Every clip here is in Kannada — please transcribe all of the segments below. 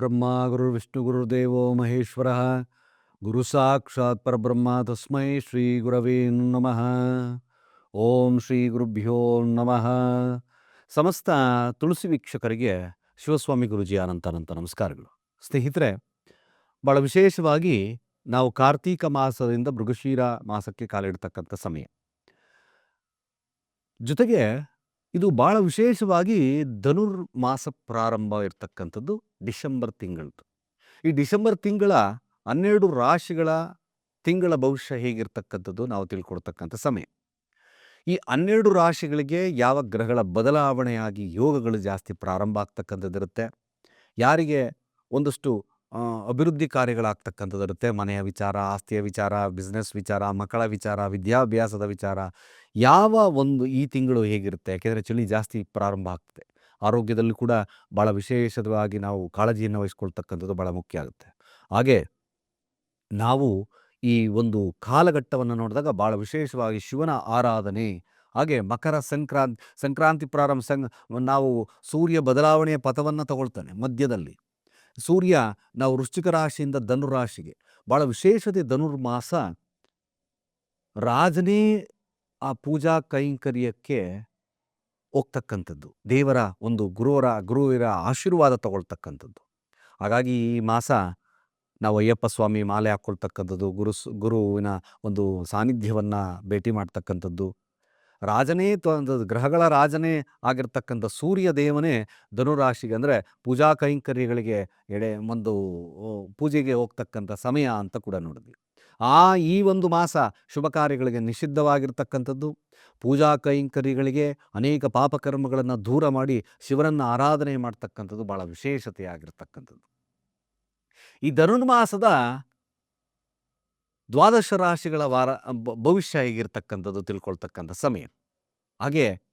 ಗುರುರ್ಬ್ರಹ್ಮ ಗುರುರ್ವಿಷ್ಣು ಗುರುರ್ದೇವೋ ಮಹೇಶ್ವರ ಗುರು ಸಾಕ್ಷಾತ್ ಪರಬ್ರಹ್ಮ ತಸ್ಮೈ ಶ್ರೀ ಗುರವೇ ನಮಃ ಓಂ ಶ್ರೀ ಗುರುಭ್ಯೋ ನಮಃ ಸಮಸ್ತ ತುಳಸಿ ವೀಕ್ಷಕರಿಗೆ ಶಿವಸ್ವಾಮಿ ಗುರುಜಿ ಅನಂತ ಅನಂತ ನಮಸ್ಕಾರಗಳು. ಸ್ನೇಹಿತರೆ ಭಾಳ ವಿಶೇಷವಾಗಿ ನಾವು ಕಾರ್ತೀಕ ಮಾಸದಿಂದ ಮೃಗಶೀರ ಮಾಸಕ್ಕೆ ಕಾಲಿಡ್ತಕ್ಕಂಥ ಸಮಯ. ಜೊತೆಗೆ ಇದು ಭಾಳ ವಿಶೇಷವಾಗಿ ಧನುರ್ಮಾಸ ಪ್ರಾರಂಭ ಇರ್ತಕ್ಕಂಥದ್ದು. ಡಿಸೆಂಬರ್ ತಿಂಗಳದ್ದು. ಈ ಡಿಸೆಂಬರ್ ತಿಂಗಳ ಹನ್ನೆರಡು ರಾಶಿಗಳ ತಿಂಗಳ ಭವಿಷ್ಯ ಹೇಗಿರ್ತಕ್ಕಂಥದ್ದು ನಾವು ತಿಳ್ಕೊಡ್ತಕ್ಕಂಥ ಸಮಯ. ಈ ಹನ್ನೆರಡು ರಾಶಿಗಳಿಗೆ ಯಾವ ಗ್ರಹಗಳ ಬದಲಾವಣೆಯಾಗಿ ಯೋಗಗಳು ಜಾಸ್ತಿ ಪ್ರಾರಂಭ ಆಗ್ತಕ್ಕಂಥದ್ದಿರುತ್ತೆ, ಯಾರಿಗೆ ಒಂದಷ್ಟು ಅಭಿವೃದ್ಧಿ ಕಾರ್ಯಗಳಾಗ್ತಕ್ಕಂಥದ್ದಿರುತ್ತೆ, ಮನೆಯ ವಿಚಾರ, ಆಸ್ತಿಯ ವಿಚಾರ ಬಿಸ್ನೆಸ್ ವಿಚಾರ, ಮಕ್ಕಳ ವಿಚಾರ, ವಿದ್ಯಾಭ್ಯಾಸದ ವಿಚಾರ, ಯಾವ ಒಂದು ಈ ತಿಂಗಳು ಹೇಗಿರುತ್ತೆ? ಯಾಕೆಂದರೆ ಚಳಿ ಜಾಸ್ತಿ ಪ್ರಾರಂಭ ಆಗ್ತದೆ. ಆರೋಗ್ಯದಲ್ಲಿ ಕೂಡ ಭಾಳ ವಿಶೇಷವಾಗಿ ನಾವು ಕಾಳಜಿಯನ್ನು ವಹಿಸ್ಕೊಳ್ತಕ್ಕಂಥದ್ದು ಭಾಳ ಮುಖ್ಯ ಆಗುತ್ತೆ. ಹಾಗೆ ನಾವು ಈ ಒಂದು ಕಾಲಘಟ್ಟವನ್ನು ನೋಡಿದಾಗ ಭಾಳ ವಿಶೇಷವಾಗಿ ಶಿವನ ಆರಾಧನೆ, ಹಾಗೆ ಮಕರ ಸಂಕ್ರಾಂತಿ ಸಂಕ್ರಾಂತಿ ಪ್ರಾರಂಭ ಸಂ ನಾವು ಸೂರ್ಯ ಬದಲಾವಣೆಯ ಪಥವನ್ನು ತಗೊಳ್ತಾನೆ ಮಧ್ಯದಲ್ಲಿ. ಸೂರ್ಯ ನಾವು ವೃಶ್ಚಿಕ ರಾಶಿಯಿಂದ ಧನುರಾಶಿಗೆ ಭಾಳ ವಿಶೇಷತೆ ಧನುರ್ಮಾಸ ರಾಜನೇ ಆ ಪೂಜಾ ಕೈಂಕರ್ಯಕ್ಕೆ ಹೋಗ್ತಕ್ಕಂಥದ್ದು. ದೇವರ ಒಂದು ಗುರುವರ, ಗುರುವಿರ ಆಶೀರ್ವಾದ ತಗೊಳ್ತಕ್ಕಂಥದ್ದು. ಹಾಗಾಗಿ ಈ ಮಾಸ ನಾವು ಅಯ್ಯಪ್ಪ ಸ್ವಾಮಿ ಮಾಲೆ ಹಾಕ್ಕೊಳ್ತಕ್ಕಂಥದ್ದು, ಗುರು ಗುರುವಿನ ಒಂದು ಸಾನ್ನಿಧ್ಯವನ್ನು ಭೇಟಿ ಮಾಡ್ತಕ್ಕಂಥದ್ದು. ರಾಜನೇ ಗ್ರಹಗಳ ರಾಜನೇ ಆಗಿರ್ತಕ್ಕಂಥ ಸೂರ್ಯ ದೇವನೇ ಧನುರಾಶಿಗೆ ಅಂದರೆ ಪೂಜಾ ಕೈಂಕರ್ಯಗಳಿಗೆ ಎಡೆ, ಒಂದು ಪೂಜೆಗೆ ಹೋಗ್ತಕ್ಕಂಥ ಸಮಯ ಅಂತ ಕೂಡ ನೋಡಿದ್ವಿ. ಆ ಈ ಒಂದು ಮಾಸ ಶುಭ ಕಾರ್ಯಗಳಿಗೆ ನಿಷಿದ್ಧವಾಗಿರ್ತಕ್ಕಂಥದ್ದು. ಪೂಜಾ ಕೈಂಕರ್ಯಗಳಿಗೆ ಅನೇಕ ಪಾಪಕರ್ಮಗಳನ್ನು ದೂರ ಮಾಡಿ ಶಿವನನ್ನು ಆರಾಧನೆ ಮಾಡ್ತಕ್ಕಂಥದ್ದು ಭಾಳ ವಿಶೇಷತೆಯಾಗಿರ್ತಕ್ಕಂಥದ್ದು. ಈ ಧನುರ್ಮಾಸದ ದ್ವಾದಶ ರಾಶಿಗಳ ವಾರ, ಭವಿಷ್ಯ ಹೇಗಿರ್ತಕ್ಕಂಥದ್ದು ತಿಳ್ಕೊಳ್ತಕ್ಕಂಥ ಸಮಯ. ಹಾಗೆ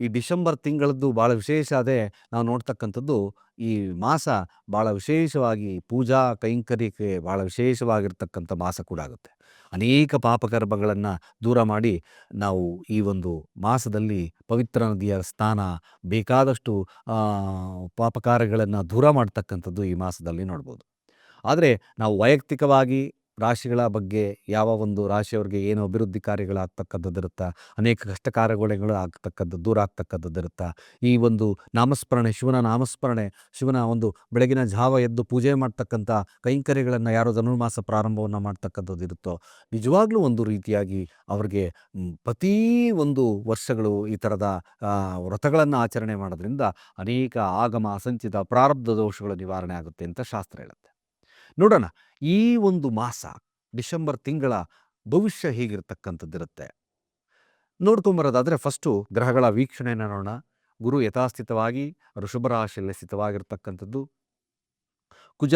ಈ ಡಿಸೆಂಬರ್ ತಿಂಗಳದ್ದು ಭಾಳ ವಿಶೇಷ ಅದೇ ನಾವು ನೋಡ್ತಕ್ಕಂಥದ್ದು. ಈ ಮಾಸ ಭಾಳ ವಿಶೇಷವಾಗಿ ಪೂಜಾ ಕೈಂಕರ್ಯಕ್ಕೆ ಭಾಳ ವಿಶೇಷವಾಗಿರ್ತಕ್ಕಂಥ ಮಾಸ ಕೂಡ ಆಗುತ್ತೆ. ಅನೇಕ ಪಾಪಕರ್ಮಗಳನ್ನು ದೂರ ಮಾಡಿ ನಾವು ಈ ಒಂದು ಮಾಸದಲ್ಲಿ ಪವಿತ್ರ ನದಿಯ ಸ್ನಾನ ಬೇಕಾದಷ್ಟು ಪಾಪಕಾರಗಳನ್ನು ದೂರ ಮಾಡ್ತಕ್ಕಂಥದ್ದು ಈ ಮಾಸದಲ್ಲಿ ನೋಡ್ಬೋದು. ಆದರೆ ನಾವು ವೈಯಕ್ತಿಕವಾಗಿ ರಾಶಿಗಳ ಬಗ್ಗೆ ಯಾವ ಒಂದು ರಾಶಿಯವರಿಗೆ ಏನು ಅಭಿವೃದ್ಧಿ ಕಾರ್ಯಗಳಾಗ್ತಕ್ಕಂಥದ್ದಿರುತ್ತಾ ಅನೇಕ ಕಷ್ಟ ಕಾರ್ಯಗಳು ಆಗ್ತಕ್ಕಂಥದ್ದು, ದೂರ ಆಗ್ತಕ್ಕಂಥದ್ದಿರುತ್ತಾ ಈ ಒಂದು ನಾಮಸ್ಮರಣೆ, ಶಿವನ ನಾಮಸ್ಮರಣೆ, ಶಿವನ ಒಂದು ಬೆಳಗಿನ ಜಾವ ಎದ್ದು ಪೂಜೆ ಮಾಡ್ತಕ್ಕಂಥ ಕೈಂಕರ್ಯಗಳನ್ನು ಯಾರೋ ಧನುರ್ಮಾಸ ಪ್ರಾರಂಭವನ್ನು ಮಾಡ್ತಕ್ಕಂಥದ್ದು ಇರುತ್ತೋ, ನಿಜವಾಗ್ಲೂ ಒಂದು ರೀತಿಯಾಗಿ ಅವ್ರಿಗೆ ಪ್ರತಿ ಒಂದು ವರ್ಷಗಳು ಈ ಥರದ ವ್ರತಗಳನ್ನು ಆಚರಣೆ ಮಾಡೋದ್ರಿಂದ ಅನೇಕ ಆಗಮ, ಅಸಂಚಿತ ಪ್ರಾರಬ್ಧ ದೋಷಗಳು ನಿವಾರಣೆ ಆಗುತ್ತೆ ಅಂತ ಶಾಸ್ತ್ರ ಹೇಳುತ್ತೆ. ನೋಡೋಣ, ಈ ಒಂದು ಮಾಸ, ಡಿಸೆಂಬರ್ ತಿಂಗಳ ಭವಿಷ್ಯ ಹೇಗಿರ್ತಕ್ಕಂಥದ್ದಿರುತ್ತೆ. ನೋಡ್ಕೊಂಬರೋದಾದರೆ ಫಸ್ಟು ಗ್ರಹಗಳ ವೀಕ್ಷಣೆಯನ್ನು ನೋಡೋಣ. ಗುರು ಯಥಾಸ್ಥಿತವಾಗಿ ಋಷಭ ರಾಶಿಯಲ್ಲಿ ಸ್ಥಿತವಾಗಿರ್ತಕ್ಕಂಥದ್ದು. ಕುಜ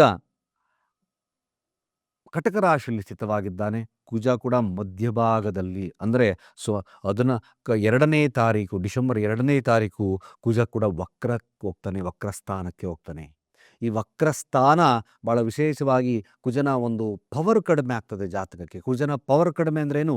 ಕಟಕ ರಾಶಿಯಲ್ಲಿ ಸ್ಥಿತವಾಗಿದ್ದಾನೆ. ಕುಜ ಕೂಡ ಮಧ್ಯಭಾಗದಲ್ಲಿ, ಅಂದರೆ ಸೊ ಅದನ್ನು ಕ, ಎರಡನೇ ತಾರೀಕು, ಡಿಸೆಂಬರ್ ಎರಡನೇ ತಾರೀಕು ಕುಜ ಕೂಡ ವಕ್ರಕ್ಕೆ ಹೋಗ್ತಾನೆ, ವಕ್ರಸ್ಥಾನಕ್ಕೆ ಹೋಗ್ತಾನೆ. ಈ ವಕ್ರಸ್ಥಾನ ಭಾಳ ವಿಶೇಷವಾಗಿ ಕುಜನ ಒಂದು ಪವರ್ ಕಡಿಮೆ ಆಗ್ತದೆ ಜಾತಕಕ್ಕೆ. ಕುಜನ ಪವರ್ ಕಡಿಮೆ ಅಂದ್ರೇನು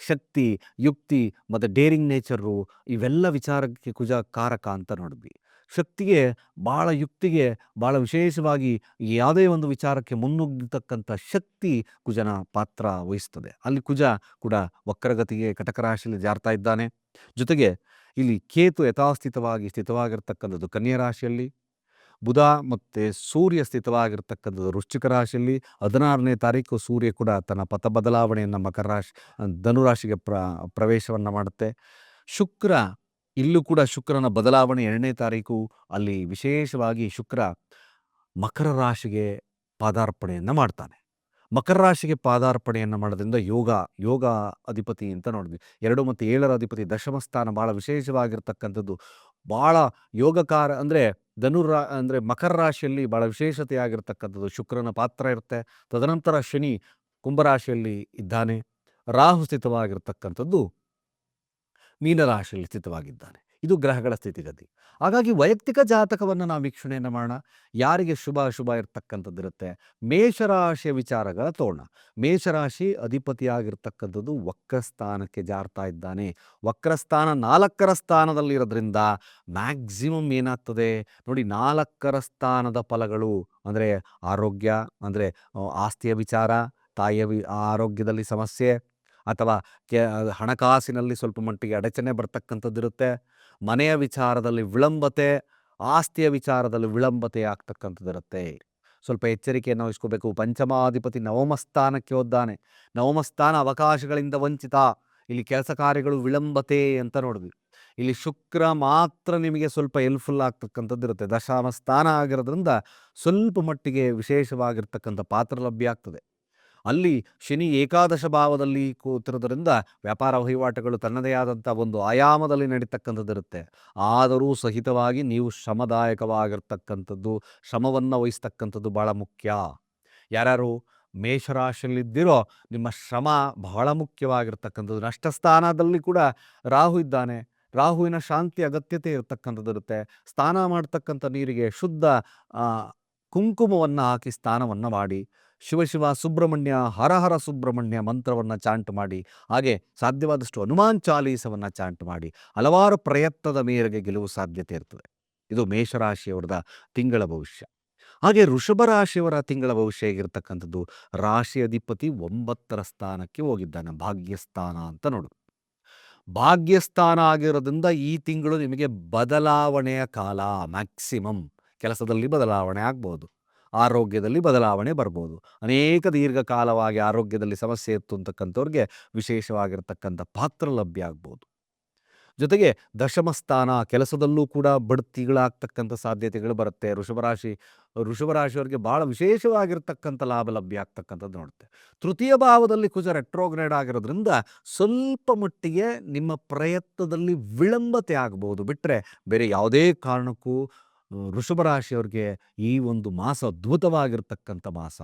ಶಕ್ತಿ, ಯುಕ್ತಿ ಮತ್ತು ಡೇರಿಂಗ್ ನೇಚರು ಇವೆಲ್ಲ ವಿಚಾರಕ್ಕೆ ಕುಜ ಕಾರಕ ಅಂತ ನೋಡಿದ್ವಿ. ಶಕ್ತಿಗೆ ಭಾಳ ಯುಕ್ತಿಗೆ ಭಾಳ ವಿಶೇಷವಾಗಿ ಯಾವುದೇ ಒಂದು ವಿಚಾರಕ್ಕೆ ಮುನ್ನುಗ್ಗತಕ್ಕಂಥ ಶಕ್ತಿ ಕುಜನ ಪಾತ್ರ ವಹಿಸ್ತದೆ. ಅಲ್ಲಿ ಕುಜ ಕೂಡ ವಕ್ರಗತಿಗೆ ಕಟಕ ರಾಶಿಯಲ್ಲಿ ಜಾರ್ತಾ ಇದ್ದಾನೆ. ಜೊತೆಗೆ ಇಲ್ಲಿ ಕೇತು ಯಥಾಸ್ಥಿತವಾಗಿ ಸ್ಥಿತವಾಗಿರ್ತಕ್ಕಂಥದ್ದು ಕನ್ಯಾ ರಾಶಿಯಲ್ಲಿ. ಬುಧ ಮತ್ತು ಸೂರ್ಯ ಸ್ಥಿತವಾಗಿರ್ತಕ್ಕಂಥದ್ದು ವೃಶ್ಚಿಕ ರಾಶಿಯಲ್ಲಿ ಹದಿನಾರನೇ ತಾರೀಕು ಸೂರ್ಯ ಕೂಡ ತನ್ನ ಪಥ ಬದಲಾವಣೆಯನ್ನು ಮಕರ ರಾಶಿ ಧನುರಾಶಿಗೆ ಪ್ರ, ಪ್ರವೇಶವನ್ನು ಮಾಡುತ್ತೆ. ಶುಕ್ರ, ಇಲ್ಲೂ ಕೂಡ ಶುಕ್ರನ ಬದಲಾವಣೆ ಎರಡನೇ ತಾರೀಕು ಅಲ್ಲಿ ವಿಶೇಷವಾಗಿ ಶುಕ್ರ ಮಕರ ರಾಶಿಗೆ ಪಾದಾರ್ಪಣೆಯನ್ನು ಮಾಡ್ತಾನೆ. ಮಕರ ರಾಶಿಗೆ ಪಾದಾರ್ಪಣೆಯನ್ನು ಮಾಡೋದ್ರಿಂದ ಯೋಗ ಯೋಗ ಅಧಿಪತಿ ಅಂತ ನೋಡಿದ್ವಿ. ಎರಡು ಮತ್ತು ಏಳರ ಅಧಿಪತಿ ದಶಮ ಸ್ಥಾನ ಭಾಳ ವಿಶೇಷವಾಗಿರ್ತಕ್ಕಂಥದ್ದು. ಭಾಳ ಯೋಗಕಾರ ಅಂದರೆ ಧನುರಾ ಅಂದರೆ ಮಕರ ರಾಶಿಯಲ್ಲಿ ಭಾಳ ವಿಶೇಷತೆಯಾಗಿರ್ತಕ್ಕಂಥದ್ದು. ಶುಕ್ರನ ಪಾತ್ರ ಇರುತ್ತೆ. ತದನಂತರ ಶನಿ ಕುಂಭರಾಶಿಯಲ್ಲಿ ಇದ್ದಾನೆ. ರಾಹು ಸ್ಥಿತವಾಗಿರ್ತಕ್ಕಂಥದ್ದು ಮೀನರಾಶಿಯಲ್ಲಿ ಸ್ಥಿತವಾಗಿದ್ದಾನೆ. ಇದು ಗ್ರಹಗಳ ಸ್ಥಿತಿಗತಿ ಹಾಗಾಗಿ ವೈಯಕ್ತಿಕ ಜಾತಕವನ್ನು ನಾವು ವೀಕ್ಷಣೆಯನ್ನು ಮಾಡೋಣ. ಯಾರಿಗೆ ಶುಭ ಅಶುಭ ಇರ್ತಕ್ಕಂಥದ್ದಿರುತ್ತೆ ಮೇಷರಾಶಿಯ ವಿಚಾರಗಳ ತೋರಣ. ಮೇಷರಾಶಿ ಅಧಿಪತಿಯಾಗಿರ್ತಕ್ಕಂಥದ್ದು ವಕ್ರಸ್ಥಾನಕ್ಕೆ ಜಾರ್ತಾ ಇದ್ದಾನೆ. ವಕ್ರಸ್ಥಾನ ನಾಲ್ಕರ ಸ್ಥಾನದಲ್ಲಿರೋದ್ರಿಂದ ಮ್ಯಾಕ್ಸಿಮಮ್ ಏನಾಗ್ತದೆ? ನೋಡಿ, ನಾಲ್ಕರ ಸ್ಥಾನದ ಫಲಗಳು ಅಂದರೆ ಆರೋಗ್ಯ, ಅಂದರೆ ಆಸ್ತಿಯ ವಿಚಾರ, ತಾಯಿಯ ವಿ, ಆರೋಗ್ಯದಲ್ಲಿ ಸಮಸ್ಯೆ, ಅಥವಾ ಕೆ, ಹಣಕಾಸಿನಲ್ಲಿ ಸ್ವಲ್ಪ ಮಟ್ಟಿಗೆ ಅಡಚಣೆ ಬರ್ತಕ್ಕಂಥದ್ದಿರುತ್ತೆ. ಮನೆಯ ವಿಚಾರದಲ್ಲಿ ವಿಳಂಬತೆ, ಆಸ್ತಿಯ ವಿಚಾರದಲ್ಲಿ ವಿಳಂಬತೆ ಆಗ್ತಕ್ಕಂಥದ್ದಿರುತ್ತೆ. ಸ್ವಲ್ಪ ಎಚ್ಚರಿಕೆಯನ್ನು ವಹಿಸ್ಕೋಬೇಕು. ಪಂಚಮಾಧಿಪತಿ ನವಮ ಸ್ಥಾನಕ್ಕೆ ಹೋದ್ದಾನೆ. ನವಮ ಸ್ಥಾನ ಅವಕಾಶಗಳಿಂದ ವಂಚಿತ. ಇಲ್ಲಿ ಕೆಲಸ ಕಾರ್ಯಗಳು ವಿಳಂಬತೆ ಅಂತ ನೋಡಿದ್ವಿ. ಇಲ್ಲಿ ಶುಕ್ರ ಮಾತ್ರ ನಿಮಗೆ ಸ್ವಲ್ಪ ಹೆಲ್ಪ್ಫುಲ್ ಆಗ್ತಕ್ಕಂಥದ್ದು ಇರುತ್ತೆ ದಶಾಮ ಸ್ಥಾನ ಆಗಿರೋದ್ರಿಂದ ಸ್ವಲ್ಪ ಮಟ್ಟಿಗೆ ವಿಶೇಷವಾಗಿರ್ತಕ್ಕಂಥ ಪಾತ್ರ ಲಭ್ಯ ಆಗ್ತದೆ. ಅಲ್ಲಿ ಶನಿ ಏಕಾದಶ ಭಾವದಲ್ಲಿ ಕೂತಿರೋದ್ರಿಂದ ವ್ಯಾಪಾರ ವಹಿವಾಟುಗಳು ತನ್ನದೇ ಆದಂಥ ಒಂದು ಆಯಾಮದಲ್ಲಿ ನಡೀತಕ್ಕಂಥದ್ದಿರುತ್ತೆ. ಆದರೂ ಸಹಿತವಾಗಿ ನೀವು ಶ್ರಮದಾಯಕವಾಗಿರ್ತಕ್ಕಂಥದ್ದು, ಶ್ರಮವನ್ನು ವಹಿಸ್ತಕ್ಕಂಥದ್ದು ಭಾಳ ಮುಖ್ಯ. ಯಾರ್ಯಾರು ಮೇಷರಾಶಿಯಲ್ಲಿದ್ದಿರೋ ನಿಮ್ಮ ಶ್ರಮ ಬಹಳ ಮುಖ್ಯವಾಗಿರ್ತಕ್ಕಂಥದ್ದು. ನಷ್ಟ ಸ್ಥಾನದಲ್ಲಿ ಕೂಡ ರಾಹು ಇದ್ದಾನೆ. ರಾಹುವಿನ ಶಾಂತಿ ಅಗತ್ಯತೆ ಇರತಕ್ಕಂಥದ್ದಿರುತ್ತೆ. ಸ್ನಾನ ಮಾಡ್ತಕ್ಕಂಥ ನೀರಿಗೆ ಶುದ್ಧ ಕುಂಕುಮವನ್ನು ಹಾಕಿ ಸ್ನಾನವನ್ನು ಮಾಡಿ. ಶಿವ ಶಿವ ಸುಬ್ರಹ್ಮಣ್ಯ, ಹರ ಹರ ಸುಬ್ರಹ್ಮಣ್ಯ ಮಂತ್ರವನ್ನು ಚಾಂಟ್ ಮಾಡಿ, ಹಾಗೆ ಸಾಧ್ಯವಾದಷ್ಟು ಹನುಮಾನ್ ಚಾಲೀಸವನ್ನು ಚಾಂಟ್ ಮಾಡಿ, ಹಲವಾರು ಪ್ರಯತ್ನದ ಮೇರೆಗೆ ಗೆಲುವು ಸಾಧ್ಯತೆ ಇರ್ತದೆ. ಇದು ಮೇಷರಾಶಿಯವರದ ತಿಂಗಳ ಭವಿಷ್ಯ. ಹಾಗೆ ಋಷಭ ರಾಶಿಯವರ ತಿಂಗಳ ಭವಿಷ್ಯ ಹೇಗಿರ್ತಕ್ಕಂಥದ್ದು? ರಾಶಿ ಅಧಿಪತಿ ಒಂಬತ್ತರ ಸ್ಥಾನಕ್ಕೆ ಹೋಗಿದ್ದಾನೆ. ಭಾಗ್ಯಸ್ಥಾನ ಅಂತ ನೋಡು. ಭಾಗ್ಯಸ್ಥಾನ ಆಗಿರೋದ್ರಿಂದ ಈ ತಿಂಗಳು ನಿಮಗೆ ಬದಲಾವಣೆಯ ಕಾಲ ಮ್ಯಾಕ್ಸಿಮಮ್ ಕೆಲಸದಲ್ಲಿ ಬದಲಾವಣೆ ಆಗ್ಬೋದು. ಆರೋಗ್ಯದಲ್ಲಿ ಬದಲಾವಣೆ ಬರ್ಬೋದು. ಅನೇಕ ದೀರ್ಘಕಾಲವಾಗಿ ಆರೋಗ್ಯದಲ್ಲಿ ಸಮಸ್ಯೆ ಇತ್ತು ಅಂತಕ್ಕಂಥವ್ರಿಗೆ ವಿಶೇಷವಾಗಿರ್ತಕ್ಕಂಥ ಪಾತ್ರ ಲಭ್ಯ ಆಗ್ಬೋದು. ಜೊತೆಗೆ ದಶಮಸ್ಥಾನ ಕೆಲಸದಲ್ಲೂ ಕೂಡ ಬಡ್ತಿಗಳಾಗ್ತಕ್ಕಂಥ ಸಾಧ್ಯತೆಗಳು ಬರುತ್ತೆ. ಋಷಭರಾಶಿ ಋಷಭರಾಶಿಯವರಿಗೆ ಭಾಳ ವಿಶೇಷವಾಗಿರ್ತಕ್ಕಂಥ ಲಾಭ ಲಭ್ಯ ಆಗ್ತಕ್ಕಂಥದ್ದು ನೋಡುತ್ತೆ. ತೃತೀಯ ಭಾವದಲ್ಲಿ ಕುಜ ರೆಟ್ರೋಗ್ರೇಡ್ ಆಗಿರೋದ್ರಿಂದ ಸ್ವಲ್ಪ ಮಟ್ಟಿಗೆ ನಿಮ್ಮ ಪ್ರಯತ್ನದಲ್ಲಿ ವಿಳಂಬತೆ ಆಗಬಹುದು ಬಿಟ್ಟರೆ ಬೇರೆ ಯಾವುದೇ ಕಾರಣಕ್ಕೂ ವೃಷಭ ರಾಶಿಯವ್ರಿಗೆ ಈ ಒಂದು ಮಾಸ ಅದ್ಭುತವಾಗಿರ್ತಕ್ಕಂಥ ಮಾಸ.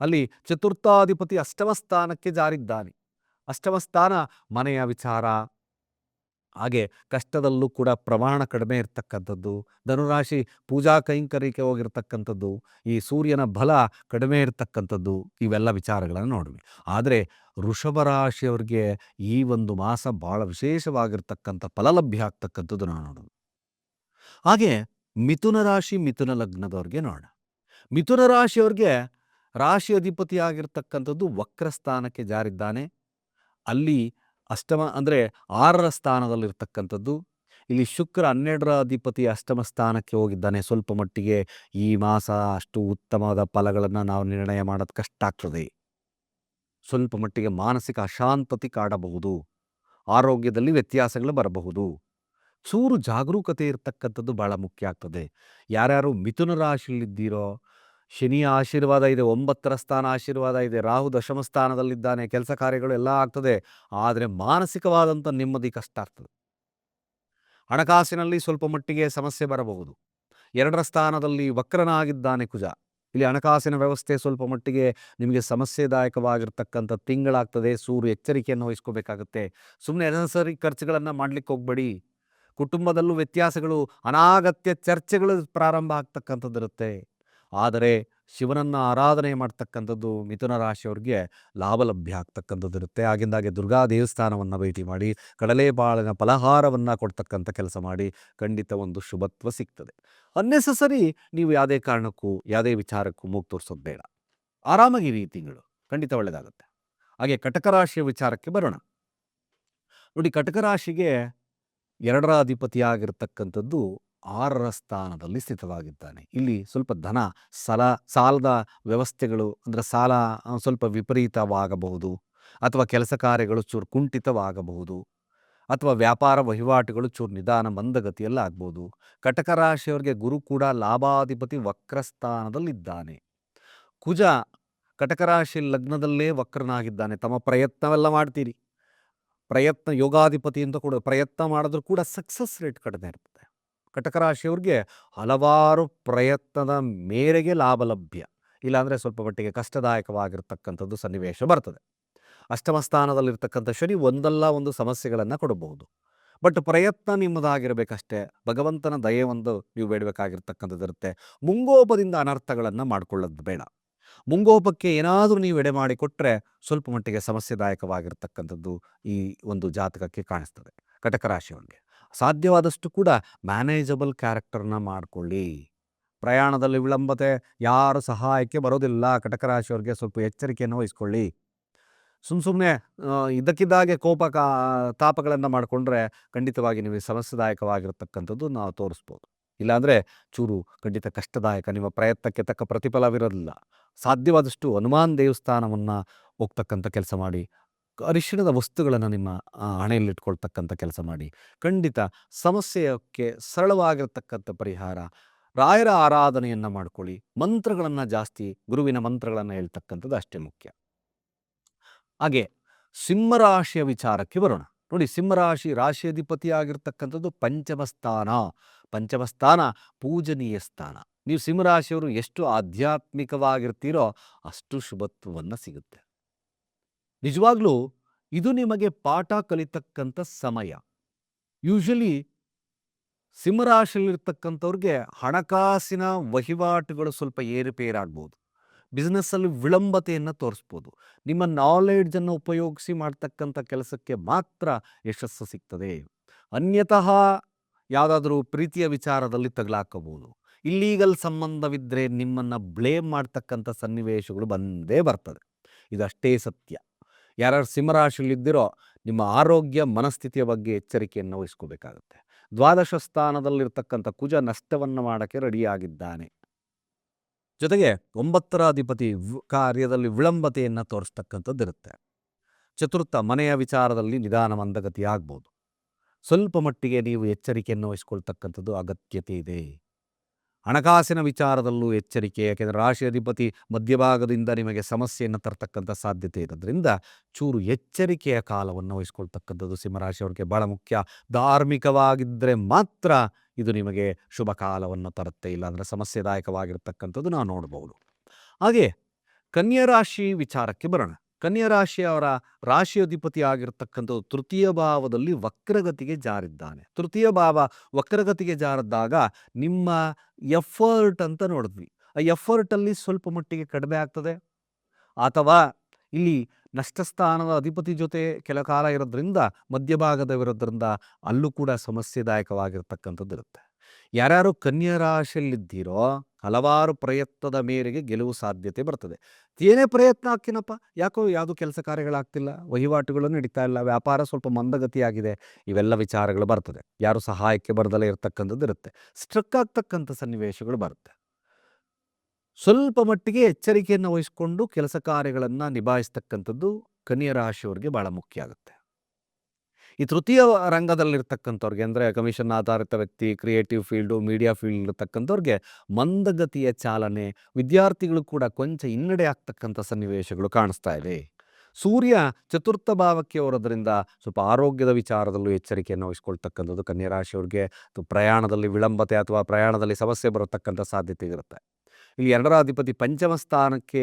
ಅಲ್ಲಿ ಚತುರ್ಥಾಧಿಪತಿ ಅಷ್ಟಮ ಸ್ಥಾನಕ್ಕೆ ಜಾರಿದ್ದಾನೆ. ಅಷ್ಟಮ ಸ್ಥಾನ ಮನೆಯ ವಿಚಾರ, ಹಾಗೆ ಕಷ್ಟದಲ್ಲೂ ಕೂಡ ಪ್ರಮಾಣ ಕಡಿಮೆ ಇರ್ತಕ್ಕಂಥದ್ದು, ಧನುರಾಶಿ ಪೂಜಾ ಕೈಂಕರ್ಯಕ್ಕೆ ಹೋಗಿರ್ತಕ್ಕಂಥದ್ದು, ಈ ಸೂರ್ಯನ ಬಲ ಕಡಿಮೆ ಇರತಕ್ಕಂಥದ್ದು, ಇವೆಲ್ಲ ವಿಚಾರಗಳನ್ನು ನೋಡ್ವಿ. ಆದರೆ ವೃಷಭ ರಾಶಿಯವ್ರಿಗೆ ಈ ಒಂದು ಮಾಸ ಭಾಳ ವಿಶೇಷವಾಗಿರ್ತಕ್ಕಂಥ ಫಲಲಭ್ಯ ಆಗ್ತಕ್ಕಂಥದ್ದು ನಾವು ನೋಡೋದು. ಹಾಗೆ ಮಿಥುನ ರಾಶಿ ಮಿಥುನ ಲಗ್ನದವ್ರಿಗೆ ನೋಡೋಣ. ಮಿಥುನ ರಾಶಿಯವ್ರಿಗೆ ರಾಶಿ ಅಧಿಪತಿ ಆಗಿರ್ತಕ್ಕಂಥದ್ದು ವಕ್ರಸ್ಥಾನಕ್ಕೆ ಜಾರಿದ್ದಾನೆ. ಅಲ್ಲಿ ಅಷ್ಟಮ ಅಂದರೆ ಆರರ ಸ್ಥಾನದಲ್ಲಿರ್ತಕ್ಕಂಥದ್ದು. ಇಲ್ಲಿ ಶುಕ್ರ ಹನ್ನೆರಡರ ಅಧಿಪತಿ ಅಷ್ಟಮ ಸ್ಥಾನಕ್ಕೆ ಹೋಗಿದ್ದಾನೆ. ಸ್ವಲ್ಪ ಮಟ್ಟಿಗೆ ಈ ಮಾಸ ಅಷ್ಟು ಉತ್ತಮವಾದ ಫಲಗಳನ್ನು ನಾವು ನಿರ್ಣಯ ಮಾಡೋದು ಕಷ್ಟ ಆಗ್ತದೆ. ಸ್ವಲ್ಪ ಮಟ್ಟಿಗೆ ಮಾನಸಿಕ ಅಶಾಂತತೆ ಕಾಡಬಹುದು. ಆರೋಗ್ಯದಲ್ಲಿ ವ್ಯತ್ಯಾಸಗಳು ಬರಬಹುದು. ಚೂರು ಜಾಗರೂಕತೆ ಇರತಕ್ಕಂಥದ್ದು ಭಾಳ ಮುಖ್ಯ ಆಗ್ತದೆ. ಯಾರ್ಯಾರು ಮಿಥುನ ರಾಶಿಯಲ್ಲಿದ್ದೀರೋ ಶನಿಯ ಆಶೀರ್ವಾದ ಇದೆ, ಒಂಬತ್ತರ ಸ್ಥಾನ ಆಶೀರ್ವಾದ ಇದೆ, ರಾಹು ದಶಮ ಸ್ಥಾನದಲ್ಲಿದ್ದಾನೆ, ಕೆಲಸ ಕಾರ್ಯಗಳು ಎಲ್ಲ ಆಗ್ತದೆ, ಆದರೆ ಮಾನಸಿಕವಾದಂಥ ನೆಮ್ಮದಿ ಕಷ್ಟ ಆಗ್ತದೆ. ಹಣಕಾಸಿನಲ್ಲಿ ಸ್ವಲ್ಪ ಮಟ್ಟಿಗೆ ಸಮಸ್ಯೆ ಬರಬಹುದು. ಎರಡರ ಸ್ಥಾನದಲ್ಲಿ ವಕ್ರನಾಗಿದ್ದಾನೆ ಕುಜ. ಇಲ್ಲಿ ಹಣಕಾಸಿನ ವ್ಯವಸ್ಥೆ ಸ್ವಲ್ಪ ಮಟ್ಟಿಗೆ ನಿಮಗೆ ಸಮಸ್ಯೆದಾಯಕವಾಗಿರ್ತಕ್ಕಂಥ ತಿಂಗಳಾಗ್ತದೆ, ಸೂರು ಎಚ್ಚರಿಕೆಯನ್ನು ವಹಿಸ್ಕೋಬೇಕಾಗುತ್ತೆ. ಸುಮ್ಮನೆ ಅನಸರಿ ಖರ್ಚುಗಳನ್ನು ಮಾಡ್ಲಿಕ್ಕೆ ಹೋಗ್ಬೇಡಿ. ಕುಟುಂಬದಲ್ಲೂ ವ್ಯತ್ಯಾಸಗಳು, ಅನಾಗತ್ಯ ಚರ್ಚೆಗಳು ಪ್ರಾರಂಭ ಆಗ್ತಕ್ಕಂಥದ್ದಿರುತ್ತೆ ಆದರೆ ಶಿವನನ್ನು ಆರಾಧನೆ ಮಾಡ್ತಕ್ಕಂಥದ್ದು ಮಿಥುನ ರಾಶಿಯವ್ರಿಗೆ ಲಾಭ ಲಭ್ಯ ಆಗ್ತಕ್ಕಂಥದ್ದು ಇರುತ್ತೆ. ಆಗಿಂದಾಗೆ ದುರ್ಗಾ ದೇವಸ್ಥಾನವನ್ನು ಭೇಟಿ ಮಾಡಿ ಕಡಲೆಬಾಳಿನ ಫಲಹಾರವನ್ನು ಕೊಡ್ತಕ್ಕಂಥ ಕೆಲಸ ಮಾಡಿ, ಖಂಡಿತ ಒಂದು ಶುಭತ್ವ ಸಿಗ್ತದೆ. ಅನ್ನೆಸಸರಿ ನೀವು ಯಾವುದೇ ಕಾರಣಕ್ಕೂ, ಯಾವುದೇ ವಿಚಾರಕ್ಕೂ ಮೂಗು ತೋರಿಸೋದು ಬೇಡ. ಆರಾಮಾಗಿರಿ ಈ ತಿಂಗಳು. ಖಂಡಿತ ಒಳ್ಳೆಯದಾಗುತ್ತೆ ಹಾಗೆ ಕಟಕ ರಾಶಿಯ ವಿಚಾರಕ್ಕೆ ಬರೋಣ. ನೋಡಿ ಕಟಕ ರಾಶಿಗೆ ಎರಡರ ಅಧಿಪತಿಯಾಗಿರ್ತಕ್ಕಂಥದ್ದು ಆರರ ಸ್ಥಾನದಲ್ಲಿ ಸ್ಥಿತವಾಗಿದ್ದಾನೆ. ಇಲ್ಲಿ ಸ್ವಲ್ಪ ಧನ, ಸಾಲ, ಸಾಲದ ವ್ಯವಸ್ಥೆಗಳು ಅಂದರೆ ಸಾಲ ಸ್ವಲ್ಪ ವಿಪರೀತವಾಗಬಹುದು ಅಥವಾ ಕೆಲಸ ಕಾರ್ಯಗಳು ಚೂರು ಕುಂಠಿತವಾಗಬಹುದು ಅಥವಾ ವ್ಯಾಪಾರ ವಹಿವಾಟುಗಳು ಚೂರು ನಿಧಾನ ಮಂದಗತಿಯಲ್ಲಾಗ್ಬೋದು ಕಟಕ ರಾಶಿಯವರಿಗೆ ಗುರು ಕೂಡ ಲಾಭಾಧಿಪತಿ ವಕ್ರಸ್ಥಾನದಲ್ಲಿದ್ದಾನೆ ಕುಜ ಕಟಕ ರಾಶಿ ಲಗ್ನದಲ್ಲೇ ವಕ್ರನಾಗಿದ್ದಾನೆ. ತಮ್ಮ ಪ್ರಯತ್ನವೆಲ್ಲ ಮಾಡ್ತೀರಿ. ಪ್ರಯತ್ನ ಯೋಗಾಧಿಪತಿ ಅಂತ ಕೂಡ ಪ್ರಯತ್ನ ಮಾಡಿದ್ರೂ ಕೂಡ ಸಕ್ಸಸ್ ರೇಟ್ ಕಡಿಮೆ ಇರ್ತದೆ ಕಟಕ ರಾಶಿಯವ್ರಿಗೆ ಹಲವಾರು ಪ್ರಯತ್ನದ ಮೇರೆಗೆ ಲಾಭ ಲಭ್ಯ. ಇಲ್ಲಾಂದರೆ ಸ್ವಲ್ಪ ಮಟ್ಟಿಗೆ ಕಷ್ಟದಾಯಕವಾಗಿರ್ತಕ್ಕಂಥದ್ದು ಸನ್ನಿವೇಶ ಬರ್ತದೆ. ಅಷ್ಟಮ ಸ್ಥಾನದಲ್ಲಿರ್ತಕ್ಕಂಥ ಶನಿ ಒಂದಲ್ಲ ಒಂದು ಸಮಸ್ಯೆಗಳನ್ನು ಕೊಡಬಹುದು. ಬಟ್ ಪ್ರಯತ್ನ ನಿಮ್ಮದಾಗಿರಬೇಕಷ್ಟೇ. ಭಗವಂತನ ದಯೆ ಒಂದು ನೀವು ಬೇಡಬೇಕಾಗಿರ್ತಕ್ಕಂಥದ್ದು ಇರುತ್ತೆ ಮುಂಗೋಪದಿಂದ ಅನರ್ಥಗಳನ್ನು ಮಾಡ್ಕೊಳ್ಳೋದು ಬೇಡ. ಮುಂಗೋಪಕ್ಕೆ ಏನಾದರೂ ನೀವು ಎಡೆ ಮಾಡಿಕೊಟ್ರೆ ಸ್ವಲ್ಪ ಮಟ್ಟಿಗೆ ಸಮಸ್ಯೆದಾಯಕವಾಗಿರ್ತಕ್ಕಂಥದ್ದು ಈ ಒಂದು ಜಾತಕಕ್ಕೆ ಕಾಣಿಸ್ತದೆ, ಕಟಕ ರಾಶಿಯವರಿಗೆ. ಸಾಧ್ಯವಾದಷ್ಟು ಕೂಡ ಮ್ಯಾನೇಜಬಲ್ ಕ್ಯಾರೆಕ್ಟರ್ನ ಮಾಡ್ಕೊಳ್ಳಿ. ಪ್ರಯಾಣದಲ್ಲಿ ವಿಳಂಬತೆ, ಯಾರು ಸಹಾಯಕ್ಕೆ ಬರೋದಿಲ್ಲ, ಕಟಕ ರಾಶಿಯವರಿಗೆ ಸ್ವಲ್ಪ ಎಚ್ಚರಿಕೆಯನ್ನು ವಹಿಸ್ಕೊಳ್ಳಿ. ಸುಮ್ಮ ಸುಮ್ಮನೆ ಇದ್ದಕ್ಕಿದ್ದಾಗೆ ಕೋಪ ಕಾ, ತಾಪಗಳನ್ನು ಮಾಡಿಕೊಂಡ್ರೆ ಖಂಡಿತವಾಗಿ ನಿಮಗೆ ಸಮಸ್ಯೆದಾಯಕವಾಗಿರತಕ್ಕಂಥದ್ದು ನಾವು ತೋರಿಸ್ಬೋದು. ಇಲ್ಲಾಂದರೆ ಚೂರು ಖಂಡಿತ ಕಷ್ಟದಾಯಕ, ನಿಮ್ಮ ಪ್ರಯತ್ನಕ್ಕೆ ತಕ್ಕ ಪ್ರತಿಫಲವಿರೋದಿಲ್ಲ. ಸಾಧ್ಯವಾದಷ್ಟು ಹನುಮಾನ್ ದೇವಸ್ಥಾನವನ್ನು ಹೋಗ್ತಕ್ಕಂಥ ಕೆಲಸ ಮಾಡಿ, ಅರಿಶಿಣದ ವಸ್ತುಗಳನ್ನು ನಿಮ್ಮ ಹಣೆಯಲ್ಲಿಟ್ಕೊಳ್ತಕ್ಕಂಥ ಕೆಲಸ ಮಾಡಿ. ಖಂಡಿತ ಸಮಸ್ಯೆಯಕ್ಕೆ ಸರಳವಾಗಿರ್ತಕ್ಕಂಥ ಪರಿಹಾರ, ರಾಯರ ಆರಾಧನೆಯನ್ನು ಮಾಡ್ಕೊಳ್ಳಿ. ಮಂತ್ರಗಳನ್ನು ಜಾಸ್ತಿ, ಗುರುವಿನ ಮಂತ್ರಗಳನ್ನು ಹೇಳ್ತಕ್ಕಂಥದ್ದು ಅಷ್ಟೇ ಮುಖ್ಯ. ಹಾಗೆ ಸಿಂಹರಾಶಿಯ ವಿಚಾರಕ್ಕೆ ಬರೋಣ. ನೋಡಿ ಸಿಂಹರಾಶಿ ರಾಶಿ ಅಧಿಪತಿ ಆಗಿರ್ತಕ್ಕಂಥದ್ದು ಪಂಚಮಸ್ಥಾನ. ಪಂಚಮಸ್ಥಾನ ಪಂಚಮ ಸ್ಥಾನ ಪೂಜನೀಯ ಸ್ಥಾನ. ನೀವು ಸಿಂಹರಾಶಿಯವರು ಎಷ್ಟು ಆಧ್ಯಾತ್ಮಿಕವಾಗಿರ್ತೀರೋ ಅಷ್ಟು ಶುಭತ್ವವನ್ನು ಸಿಗುತ್ತೆ. ನಿಜವಾಗ್ಲೂ ಇದು ನಿಮಗೆ ಪಾಠ ಕಲಿತಕ್ಕಂಥ ಸಮಯ. ಯೂಶಲಿ ಸಿಂಹರಾಶಿಯಲ್ಲಿರ್ತಕ್ಕಂಥವ್ರಿಗೆ ಹಣಕಾಸಿನ ವಹಿವಾಟುಗಳು ಸ್ವಲ್ಪ ಏರುಪೇರಾಗ್ಬೋದು. ಬಿಸ್ನೆಸ್ಸಲ್ಲಿ ವಿಳಂಬತೆಯನ್ನು ತೋರಿಸ್ಬೋದು. ನಿಮ್ಮ ನಾಲೆಡ್ಜನ್ನು ಉಪಯೋಗಿಸಿ ಮಾಡ್ತಕ್ಕಂಥ ಕೆಲಸಕ್ಕೆ ಮಾತ್ರ ಯಶಸ್ಸು ಸಿಗ್ತದೆ. ಅನ್ಯತಃ ಯಾವುದಾದ್ರೂ ಪ್ರೀತಿಯ ವಿಚಾರದಲ್ಲಿ ತಗಲಾಕಬಹುದು ಇಲ್ಲೀಗಲ್ ಸಂಬಂಧವಿದ್ದರೆ ನಿಮ್ಮನ್ನು ಬ್ಲೇಮ್ ಮಾಡ್ತಕ್ಕಂಥ ಸನ್ನಿವೇಶಗಳು ಬಂದೇ ಬರ್ತದೆ. ಇದಷ್ಟೇ ಸತ್ಯ. ಯಾರ್ಯಾರು ಸಿಂಹರಾಶಿಯಲ್ಲಿದ್ದಿರೋ ನಿಮ್ಮ ಆರೋಗ್ಯ, ಮನಸ್ಥಿತಿಯ ಬಗ್ಗೆ ಎಚ್ಚರಿಕೆಯನ್ನು ವಹಿಸ್ಕೋಬೇಕಾಗುತ್ತೆ. ದ್ವಾದಶ ಸ್ಥಾನದಲ್ಲಿರ್ತಕ್ಕಂಥ ಕುಜ ನಷ್ಟವನ್ನು ಮಾಡೋಕ್ಕೆ ರೆಡಿಯಾಗಿದ್ದಾನೆ. ಜೊತೆಗೆ ಒಂಬತ್ತರ ಅಧಿಪತಿ ಕಾರ್ಯದಲ್ಲಿ ವಿಳಂಬತೆಯನ್ನು ತೋರಿಸ್ತಕ್ಕಂಥದ್ದಿರುತ್ತೆ. ಚತುರ್ಥ ಮನೆಯ ವಿಚಾರದಲ್ಲಿ ನಿಧಾನ ಮಂದಗತಿ ಆಗ್ಬೋದು ಸ್ವಲ್ಪ ಮಟ್ಟಿಗೆ ನೀವು ಎಚ್ಚರಿಕೆಯನ್ನು ವಹಿಸ್ಕೊಳ್ತಕ್ಕಂಥದ್ದು ಅಗತ್ಯತೆ ಇದೆ. ಹಣಕಾಸಿನ ವಿಚಾರದಲ್ಲೂ ಎಚ್ಚರಿಕೆ, ಯಾಕೆಂದರೆ ರಾಶಿ ಅಧಿಪತಿ ಮಧ್ಯಭಾಗದಿಂದ ನಿಮಗೆ ಸಮಸ್ಯೆಯನ್ನು ತರ್ತಕ್ಕಂಥ ಸಾಧ್ಯತೆ ಇರೋದ್ರಿಂದ ಚೂರು ಎಚ್ಚರಿಕೆಯ ಕಾಲವನ್ನು ವಹಿಸ್ಕೊಳ್ತಕ್ಕಂಥದ್ದು ಸಿಂಹರಾಶಿಯವ್ರಿಗೆ ಬಹಳ ಮುಖ್ಯ. ಧಾರ್ಮಿಕವಾಗಿದ್ದರೆ ಮಾತ್ರ ಇದು ನಿಮಗೆ ಶುಭ ಕಾಲವನ್ನು ತರುತ್ತೆ ಇಲ್ಲಾಂದರೆ ಸಮಸ್ಯೆದಾಯಕವಾಗಿರ್ತಕ್ಕಂಥದ್ದು ನಾವು ನೋಡ್ಬೋದು. ಹಾಗೆ ಕನ್ಯಾ ರಾಶಿ ವಿಚಾರಕ್ಕೆ ಬರೋಣ. ಕನ್ಯಾ ರಾಶಿಯವರ ರಾಶಿ ಅಧಿಪತಿ ಆಗಿರ್ತಕ್ಕಂಥದ್ದು ತೃತೀಯ ಭಾವದಲ್ಲಿ ವಕ್ರಗತಿಗೆ ಜಾರಿದ್ದಾನೆ. ತೃತೀಯ ಭಾವ ವಕ್ರಗತಿಗೆ ಜಾರಿದ್ದಾಗ ನಿಮ್ಮ ಎಫರ್ಟ್ ಅಂತ ನೋಡಿದ್ವಿ. ಆ ಎಫರ್ಟಲ್ಲಿ ಸ್ವಲ್ಪ ಮಟ್ಟಿಗೆ ಕಡಿಮೆ ಆಗ್ತದೆ. ಅಥವಾ ಇಲ್ಲಿ ನಷ್ಟಸ್ಥಾನದ ಅಧಿಪತಿ ಜೊತೆ ಕೆಲ ಕಾಲ ಇರೋದ್ರಿಂದ ಮಧ್ಯಭಾಗದವಿರೋದ್ರಿಂದ ಅಲ್ಲೂ ಕೂಡ ಸಮಸ್ಯೆದಾಯಕವಾಗಿರ್ತಕ್ಕಂಥದ್ದು ಇರುತ್ತೆ. ಯಾರ್ಯಾರು ಕನ್ಯಾ ರಾಶಿಯಲ್ಲಿದ್ದೀರೋ ಹಲವಾರು ಪ್ರಯತ್ನದ ಮೇರೆಗೆ ಗೆಲುವು ಸಾಧ್ಯತೆ ಬರ್ತದೆ. ಏನೇ ಪ್ರಯತ್ನ ಹಾಕಿನಪ್ಪ, ಯಾಕೋ ಯಾವುದು ಕೆಲಸ ಕಾರ್ಯಗಳಾಗ್ತಿಲ್ಲ, ವಹಿವಾಟುಗಳು ನಡೀತಾ ಇಲ್ಲ, ವ್ಯಾಪಾರ ಸ್ವಲ್ಪ ಮಂದಗತಿಯಾಗಿದೆ, ಇವೆಲ್ಲ ವಿಚಾರಗಳು ಬರ್ತದೆ. ಯಾರು ಸಹಾಯಕ್ಕೆ ಬರದಲ್ಲೇ ಇರತಕ್ಕಂಥದ್ದು ಇರುತ್ತೆ. ಸ್ಟ್ರಕ್ ಆಗ್ತಕ್ಕಂಥ ಸನ್ನಿವೇಶಗಳು ಬರುತ್ತೆ. ಸ್ವಲ್ಪ ಮಟ್ಟಿಗೆ ಎಚ್ಚರಿಕೆಯನ್ನು ವಹಿಸಿಕೊಂಡು ಕೆಲಸ ಕಾರ್ಯಗಳನ್ನು ನಿಭಾಯಿಸ್ತಕ್ಕಂಥದ್ದು ಕನ್ಯಾ ರಾಶಿಯವರಿಗೆ ಭಾಳ ಮುಖ್ಯ ಆಗುತ್ತೆ. ಈ ತೃತೀಯ ರಂಗದಲ್ಲಿರ್ತಕ್ಕಂಥವ್ರಿಗೆ ಅಂದರೆ ಕಮಿಷನ್ ಆಧಾರಿತ ವ್ಯಕ್ತಿ, ಕ್ರಿಯೇಟಿವ್ ಫೀಲ್ಡು, ಮೀಡಿಯಾ ಫೀಲ್ಡ್ ಇರ್ತಕ್ಕಂಥವ್ರಿಗೆ ಮಂದಗತಿಯ ಚಾಲನೆ, ವಿದ್ಯಾರ್ಥಿಗಳು ಕೂಡ ಕೊಂಚ ಹಿನ್ನಡೆ ಆಗ್ತಕ್ಕಂಥ ಸನ್ನಿವೇಶಗಳು ಕಾಣಿಸ್ತಾ ಇವೆ. ಸೂರ್ಯ ಚತುರ್ಥ ಭಾವಕ್ಕೆ ಹೊರೋದ್ರಿಂದ ಸ್ವಲ್ಪ ಆರೋಗ್ಯದ ವಿಚಾರದಲ್ಲೂ ಎಚ್ಚರಿಕೆಯನ್ನು ವಹಿಸ್ಕೊಳ್ತಕ್ಕಂಥದ್ದು ಕನ್ಯಾ ರಾಶಿಯವ್ರಿಗೆ. ಪ್ರಯಾಣದಲ್ಲಿ ವಿಳಂಬತೆ ಅಥವಾ ಪ್ರಯಾಣದಲ್ಲಿ ಸಮಸ್ಯೆ ಬರತಕ್ಕಂಥ ಸಾಧ್ಯತೆ ಇರುತ್ತೆ. ಇಲ್ಲಿ ಎರಡರ ಅಧಿಪತಿ ಪಂಚಮ ಸ್ಥಾನಕ್ಕೆ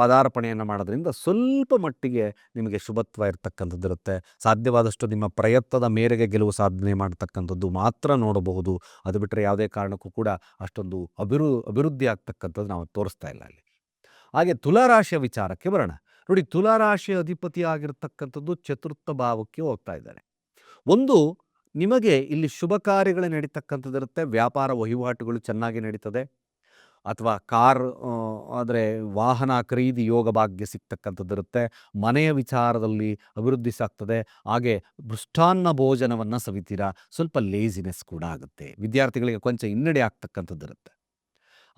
ಪದಾರ್ಪಣೆಯನ್ನು ಮಾಡೋದ್ರಿಂದ ಸ್ವಲ್ಪ ಮಟ್ಟಿಗೆ ನಿಮಗೆ ಶುಭತ್ವ ಇರತಕ್ಕಂಥದ್ದು ಇರುತ್ತೆ. ಸಾಧ್ಯವಾದಷ್ಟು ನಿಮ್ಮ ಪ್ರಯತ್ನದ ಮೇರೆಗೆ ಗೆಲುವು ಸಾಧನೆ ಮಾಡ್ತಕ್ಕಂಥದ್ದು ಮಾತ್ರ ನೋಡಬಹುದು. ಅದು ಬಿಟ್ಟರೆ ಯಾವುದೇ ಕಾರಣಕ್ಕೂ ಕೂಡ ಅಷ್ಟೊಂದು ಅಭಿರು, ಅಭಿವೃದ್ಧಿ ಆಗ್ತಕ್ಕಂಥದ್ದು ನಾವು ತೋರಿಸ್ತಾ ಇಲ್ಲ ಅಲ್ಲಿ. ಹಾಗೆ ತುಲಾರಾಶಿಯ ವಿಚಾರಕ್ಕೆ ಬರೋಣ. ನೋಡಿ, ತುಲಾರಾಶಿಯ ಅಧಿಪತಿ ಆಗಿರ್ತಕ್ಕಂಥದ್ದು ಚತುರ್ಥ ಭಾವಕ್ಕೆ ಹೋಗ್ತಾ ಇದ್ದಾರೆ. ಒಂದು, ನಿಮಗೆ ಇಲ್ಲಿ ಶುಭ ಕಾರ್ಯಗಳು ನಡೀತಕ್ಕಂಥದ್ದಿರುತ್ತೆ ವ್ಯಾಪಾರ ವಹಿವಾಟುಗಳು ಚೆನ್ನಾಗಿ ನಡೀತದೆ. ಅಥವಾ ಕಾರ್ ಆದರೆ ವಾಹನ ಖರೀದಿ ಯೋಗ ಭಾಗ್ಯ ಸಿಗ್ತಕ್ಕಂಥದ್ದು ಇರುತ್ತೆ. ಮನೆಯ ವಿಚಾರದಲ್ಲಿ ಅಭಿವೃದ್ಧಿ ಸಾಗ್ತದೆ. ಹಾಗೆ ಮೃಷ್ಟಾನ್ನ ಭೋಜನವನ್ನು ಸವಿತೀರಾ? ಸ್ವಲ್ಪ ಲೇಸಿನೆಸ್ ಕೂಡ ಆಗುತ್ತೆ. ವಿದ್ಯಾರ್ಥಿಗಳಿಗೆ ಕೊಂಚ ಹಿನ್ನಡೆ ಆಗ್ತಕ್ಕಂಥದ್ದು ಇರುತ್ತೆ.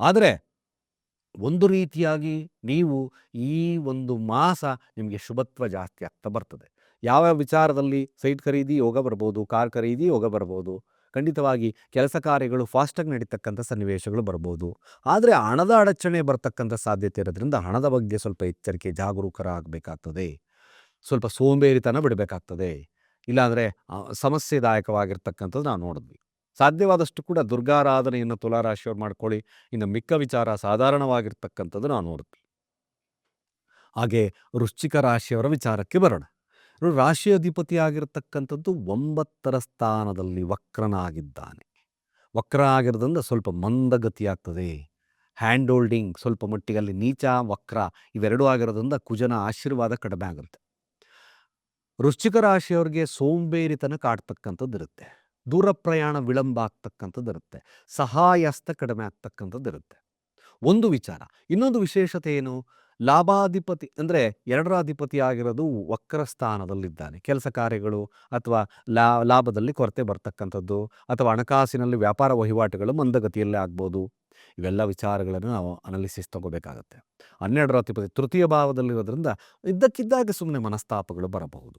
ಆದರೆ ಒಂದು ರೀತಿಯಾಗಿ ನೀವು ಈ ಒಂದು ಮಾಸ ನಿಮಗೆ ಶುಭತ್ವ ಜಾಸ್ತಿ ಆಗ್ತಾ ಬರ್ತದೆ. ಯಾವ ವಿಚಾರದಲ್ಲಿ ಸೈಟ್ ಖರೀದಿ ಯೋಗ ಬರ್ಬೋದು, ಕಾರ್ ಖರೀದಿ ಯೋಗ ಬರ್ಬೋದು ಖಂಡಿತವಾಗಿ ಕೆಲಸ ಕಾರ್ಯಗಳು ಫಾಸ್ಟಾಗಿ ನಡೀತಕ್ಕಂಥ ಸನ್ನಿವೇಶಗಳು ಬರ್ಬೋದು. ಆದರೆ ಹಣದ ಅಡಚಣೆ ಬರ್ತಕ್ಕಂಥ ಸಾಧ್ಯತೆ ಇರೋದ್ರಿಂದ ಹಣದ ಬಗ್ಗೆ ಸ್ವಲ್ಪ ಎಚ್ಚರಿಕೆ, ಜಾಗರೂಕರಾಗಬೇಕಾಗ್ತದೆ. ಸ್ವಲ್ಪ ಸೋಂಬೇರಿತನ ಬಿಡಬೇಕಾಗ್ತದೆ. ಇಲ್ಲಾಂದರೆ ಸಮಸ್ಯೆದಾಯಕವಾಗಿರ್ತಕ್ಕಂಥದ್ದು ನಾವು ನೋಡಿದ್ವಿ. ಸಾಧ್ಯವಾದಷ್ಟು ಕೂಡ ದುರ್ಗಾರಾಧನೆಯನ್ನು ತುಲಾರಾಶಿಯವ್ರು ಮಾಡ್ಕೊಳ್ಳಿ. ಇನ್ನು ಮಿಕ್ಕ ವಿಚಾರ ಸಾಧಾರಣವಾಗಿರ್ತಕ್ಕಂಥದ್ದು ನಾವು ನೋಡಿದ್ವಿ. ಹಾಗೆ ವೃಶ್ಚಿಕ ರಾಶಿಯವರ ವಿಚಾರಕ್ಕೆ ಬರೋಣ. ನೋಡಿ ರಾಶಿ ಅಧಿಪತಿ ಆಗಿರತಕ್ಕಂಥದ್ದು ಒಂಬತ್ತರ ಸ್ಥಾನದಲ್ಲಿ ವಕ್ರನಾಗಿದ್ದಾನೆ. ವಕ್ರ ಆಗಿರೋದ್ರಿಂದ ಸ್ವಲ್ಪ ಮಂದಗತಿ ಆಗ್ತದೆ ಹ್ಯಾಂಡ್ ಹೋಲ್ಡಿಂಗ್ ಸ್ವಲ್ಪ ಮಟ್ಟಿಗೆ ಅಲ್ಲಿ ನೀಚ, ವಕ್ರ ಇವೆರಡೂ ಆಗಿರೋದ್ರಿಂದ ಕುಜನ ಆಶೀರ್ವಾದ ಕಡಿಮೆ ಆಗುತ್ತೆ. ವೃಶ್ಚಿಕ ರಾಶಿಯವ್ರಿಗೆ ಸೋಂಬೇರಿತನ ಕಾಡ್ತಕ್ಕಂಥದ್ದು ಇರುತ್ತೆ. ದೂರ ಪ್ರಯಾಣ ವಿಳಂಬ ಆಗ್ತಕ್ಕಂಥದ್ದು ಇರುತ್ತೆ. ಸಹಾಯಸ್ತ ಕಡಿಮೆ ಆಗ್ತಕ್ಕಂಥದ್ದು ಇರುತ್ತೆ. ಒಂದು ವಿಚಾರ. ಇನ್ನೊಂದು ವಿಶೇಷತೆ ಏನು? ಲಾಭಾಧಿಪತಿ ಅಂದರೆ ಎರಡರ ಅಧಿಪತಿ ಆಗಿರೋದು ವಕ್ರ ಸ್ಥಾನದಲ್ಲಿದ್ದಾನೆ ಕೆಲಸ ಕಾರ್ಯಗಳು ಅಥವಾ ಲಾ, ಲಾಭದಲ್ಲಿ ಕೊರತೆ ಬರ್ತಕ್ಕಂಥದ್ದು ಅಥವಾ ಹಣಕಾಸಿನಲ್ಲಿ ವ್ಯಾಪಾರ ವಹಿವಾಟುಗಳು ಮಂದಗತಿಯಲ್ಲೇ ಆಗ್ಬೋದು. ಇವೆಲ್ಲ ವಿಚಾರಗಳನ್ನು ನಾವು ಅನಾಲಿಸಿಸ್ ತಗೋಬೇಕಾಗತ್ತೆ. ಹನ್ನೆರಡರ ಅಧಿಪತಿ ತೃತೀಯ ಭಾವದಲ್ಲಿರೋದ್ರಿಂದ ಇದ್ದಕ್ಕಿದ್ದಾಗ ಸುಮ್ಮನೆ ಮನಸ್ತಾಪಗಳು ಬರಬಹುದು.